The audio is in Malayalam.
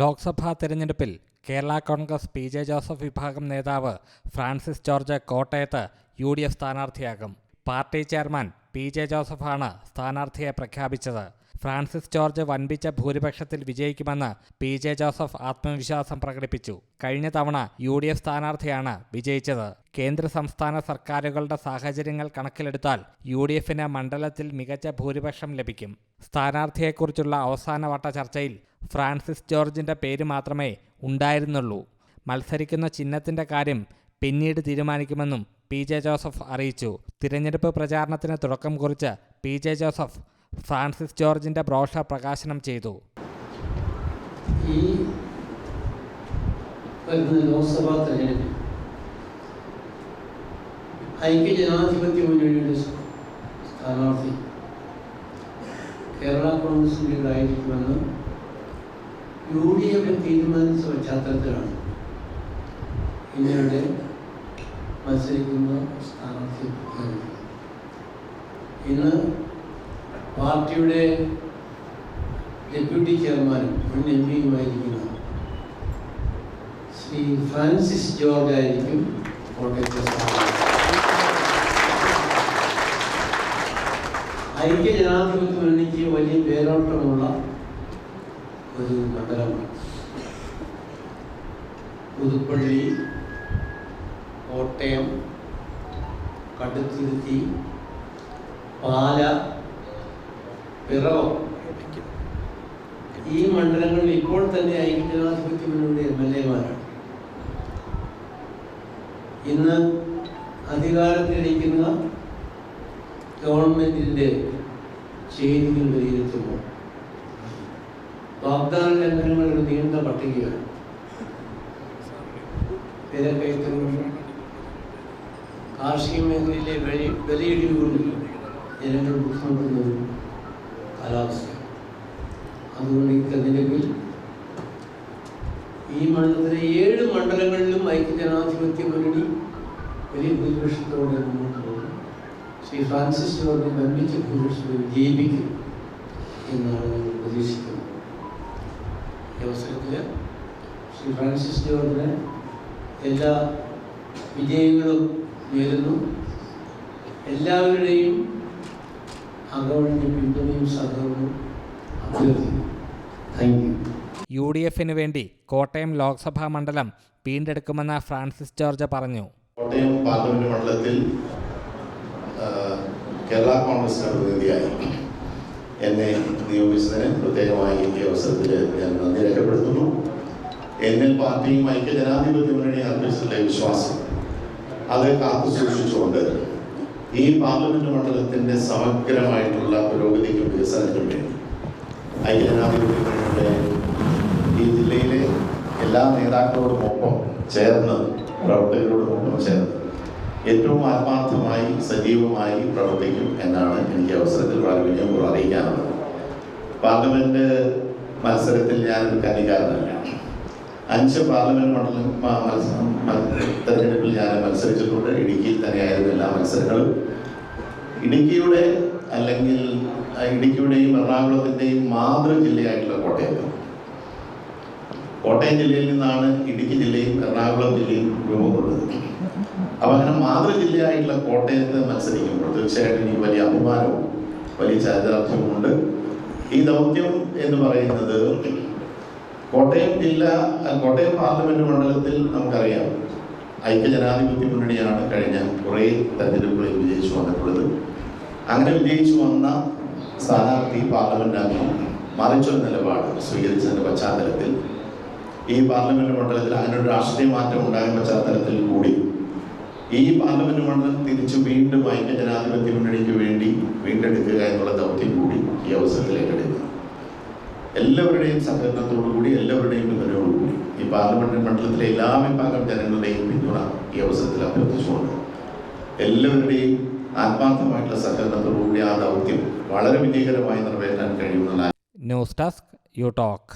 ലോക്സഭാ തെരഞ്ഞെടുപ്പിൽ കേരള കോൺഗ്രസ് പി ജെ ജോസഫ് വിഭാഗം നേതാവ് ഫ്രാൻസിസ് ജോർജ് കോട്ടയത്ത് യു ഡി എഫ് സ്ഥാനാർത്ഥിയാകും. പാർട്ടി ചെയർമാൻ പി ജെ ജോസഫാണ് സ്ഥാനാർത്ഥിയെ പ്രഖ്യാപിച്ചത്. ഫ്രാൻസിസ് ജോർജ് വൻപിച്ച ഭൂരിപക്ഷത്തിൽ വിജയിക്കുമെന്ന് പി ജെ ജോസഫ് ആത്മവിശ്വാസം പ്രകടിപ്പിച്ചു. കഴിഞ്ഞ തവണ യു ഡി എഫ് സ്ഥാനാർത്ഥിയാണ് വിജയിച്ചത്. കേന്ദ്ര സംസ്ഥാന സർക്കാരുകളുടെ സാഹചര്യങ്ങൾ കണക്കിലെടുത്താൽ യു ഡി എഫിന് മണ്ഡലത്തിൽ മികച്ച ഭൂരിപക്ഷം ലഭിക്കും. സ്ഥാനാർത്ഥിയെക്കുറിച്ചുള്ള അവസാനവട്ട ചർച്ചയിൽ ഫ്രാൻസിസ് ജോർജിന്റെ പേര് മാത്രമേ ഉണ്ടായിരുന്നുള്ളൂ. മത്സരിക്കുന്ന ചിഹ്നത്തിന്റെ കാര്യം പിന്നീട് തീരുമാനിക്കുമെന്നും പി ജെ ജോസഫ് അറിയിച്ചു. തിരഞ്ഞെടുപ്പ് പ്രചാരണത്തിന് തുടക്കം കുറിച്ച് പി ജെ ജോസഫ് ഫ്രാൻസിസ് ജോർജിന്റെ ബ്രോഷർ പ്രകാശനം ചെയ്തു. ഈ വരുന്ന ലോക്സഭാ തെരഞ്ഞെടുപ്പിൽ ഐക്യ ജനാധിപത്യ മുന്നണിയുടെ സ്ഥാനാർത്ഥി കേരള കോൺഗ്രസിന്റെ ആയിരിക്കുമെന്ന് യു ഡി എഫ് തീരുമാനിച്ച പശ്ചാത്തലത്തിലാണ് ഇന്നിവിടെ മത്സരിക്കുന്ന സ്ഥാനാർത്ഥി ഇന്ന് പാർട്ടിയുടെ ഡെപ്യൂട്ടി ചെയർമാനും മുൻ എം പിയുമായിരിക്കുന്ന ശ്രീ ഫ്രാൻസിസ് ജോർജ് ആയിരിക്കും കോട്ടയത്തെ ഐക്യ ജനാധിപത്യം എനിക്ക് വലിയ പേരോട്ടമുള്ള ഒരു നഗരമാണ് പുതുപ്പള്ളി കോട്ടയം കടുത്തുരുത്തി പാല പിറവം ഈ മണ്ഡലങ്ങളിൽ ഇപ്പോൾ തന്നെ ഐക്യജനാധിപത്യ എം എൽ എമാരാണ്. ഇന്ന് അധികാരത്തിലിരിക്കുന്ന ഗവൺമെന്റിന്റെ ചെയ്തികൾ വിലയിരുത്തുമ്പോൾ വാഗ്ദാന ലംഘനങ്ങളുടെ ഒരു നീണ്ട പട്ടികയാണ്. കാർഷിക മേഖലയിലെ വില വിലയിടിവുകളും ജനങ്ങൾ ബുദ്ധിമുട്ടുന്ന ഒരു കാലാവസ്ഥ അതുകൊണ്ട് ഈ തെരഞ്ഞെടുപ്പിൽ ഈ മണ്ഡലത്തിലെ ഏഴ് മണ്ഡലങ്ങളിലും ഐക്യജനാധിപത്യ മുന്നണി വലിയ ഭൂരിപക്ഷത്തോടെ മുന്നോട്ട് പോകും ശ്രീ ഫ്രാൻസിസ് ജോർജ് വൻപിച്ച ഭൂരിപക്ഷത്തിൽ വിജയിപ്പിക്കും എന്നാണ് ഞങ്ങൾ പ്രതീക്ഷിക്കുന്നത്. അവസരത്തിൽ ശ്രീ ഫ്രാൻസിസ് ജോർജിന് എല്ലാ വിജയങ്ങളും നേരുന്നു. എല്ലാവരുടെയും അകവഴിഞ്ഞ പിന്തുണയും സഹകരണവും അഭ്യർത്ഥിക്കുന്നു. താങ്ക് യു യു ഡി എഫിന് വേണ്ടി കോട്ടയം ലോക്സഭാ മണ്ഡലം വീണ്ടെടുക്കുമെന്ന് ഫ്രാൻസിസ് ജോർജ് പറഞ്ഞു. കോട്ടയം പാർലമെന്റ് മണ്ഡലത്തിൽ കേരള കോൺഗ്രസിന്റെ പ്രതിനിധിയായി. എന്നെ നിയോഗിച്ചതിന് പ്രത്യേകമായി ഈ അവസരത്തിൽ ഞാൻ നന്ദി രേഖപ്പെടുത്തുന്നു. എന്നിൽ പാർട്ടിയും ഐക്യ ജനാധിപത്യ മുന്നണി അർപ്പിച്ചിട്ടുള്ള വിശ്വാസം അത് കാത്തു സൂക്ഷിച്ചുകൊണ്ട് ഈ പാർലമെന്റ് മണ്ഡലത്തിന്റെ സമഗ്രമായിട്ടുള്ള പുരോഗതിക്കും വികസനത്തിനും വേണ്ടി ഐക്യ ജനാധിപത്യ മുന്നണിയുടെ ഈ ജില്ലയിലെ എല്ലാ നേതാക്കളോടുമൊപ്പം ചേർന്ന് പ്രവർത്തകരോടുമൊപ്പം ചേർന്ന് ഏറ്റവും ആത്മാർത്ഥമായി സജീവമായി പ്രവർത്തിക്കും എന്നാണ് എനിക്ക് അവസരത്തിൽ വളരെ വിനയപൂർവം അറിയിക്കാനുള്ളത്. പാർലമെന്റ് മത്സരത്തിൽ ഞാനൊരു കന്നികാരനല്ല അഞ്ച് പാർലമെന്റ് മണ്ഡലം തെരഞ്ഞെടുപ്പിൽ ഞാൻ മത്സരിച്ചിട്ടുണ്ട്. ഇടുക്കിയിൽ തന്നെയായിരുന്നു എല്ലാ മത്സരങ്ങളും. ഇടുക്കിയുടെ അല്ലെങ്കിൽ ഇടുക്കിയുടെയും എറണാകുളത്തിന്റെയും മാതൃ ജില്ലയായിട്ടുള്ള കോട്ടയം. കോട്ടയം ജില്ലയിൽ നിന്നാണ് ഇടുക്കി ജില്ലയും എറണാകുളം ജില്ലയും രൂപം കൊണ്ടത് അപ്പൊ അങ്ങനെ മാതൃ ജില്ലയായിട്ടുള്ള കോട്ടയത്ത് മത്സരിക്കുമ്പോൾ തീർച്ചയായിട്ടും എനിക്ക് വലിയ അഭിമാനവും വലിയ ചരിതാർത്ഥ്യവുമുണ്ട് ഈ ദൗത്യം എന്ന് പറയുന്നത് കോട്ടയം ജില്ല കോട്ടയം പാർലമെന്റ് മണ്ഡലത്തിൽ നമുക്കറിയാം ഐക്യ ജനാധിപത്യ മുന്നണിയാണ് കഴിഞ്ഞ കുറേ തെരഞ്ഞെടുപ്പുകളിൽ വിജയിച്ചു വന്നിട്ടുള്ളത്. അങ്ങനെ വിജയിച്ചു വന്ന സ്ഥാനാർത്ഥി പാർലമെന്റ് അംഗം മറിച്ചൊരു നിലപാട് സ്വീകരിച്ചതിന്റെ പശ്ചാത്തലത്തിൽ ഈ പാർലമെന്റ് മണ്ഡലത്തിൽ അങ്ങനെ ഒരു രാഷ്ട്രീയ മാറ്റം ഉണ്ടായ പശ്ചാത്തലത്തിൽ കൂടി ഈ പാർലമെന്റ് മണ്ഡലം തിരിച്ചു വീണ്ടും ഐക്യ ജനാധിപത്യ മുന്നണിക്ക് വേണ്ടി വീണ്ടെടുക്കുക എന്നുള്ള ദൗത്യം കൂടി ഈ അവസരത്തിൽ ഏറ്റെടുക്കുക എല്ലാവരുടെയും സഹകരണത്തോടു കൂടി എല്ലാവരുടെയും പിന്തുണയോടുകൂടി ഈ പാർലമെന്റ് മണ്ഡലത്തിലെ എല്ലാ വിഭാഗം ജനങ്ങളുടെയും പിന്തുണ ഈ അവസരത്തിൽ അഭ്യർത്ഥിച്ചുകൊണ്ട് എല്ലാവരുടെയും ആത്മാർത്ഥമായിട്ടുള്ള സഹകരണത്തോടു കൂടി ആ ദൗത്യം വളരെ വിജയകരമായി നിറവേറ്റാൻ കഴിയുമെന്നുള്ള ന്യൂസ് ഡെസ്ക് യു ടോക്ക്.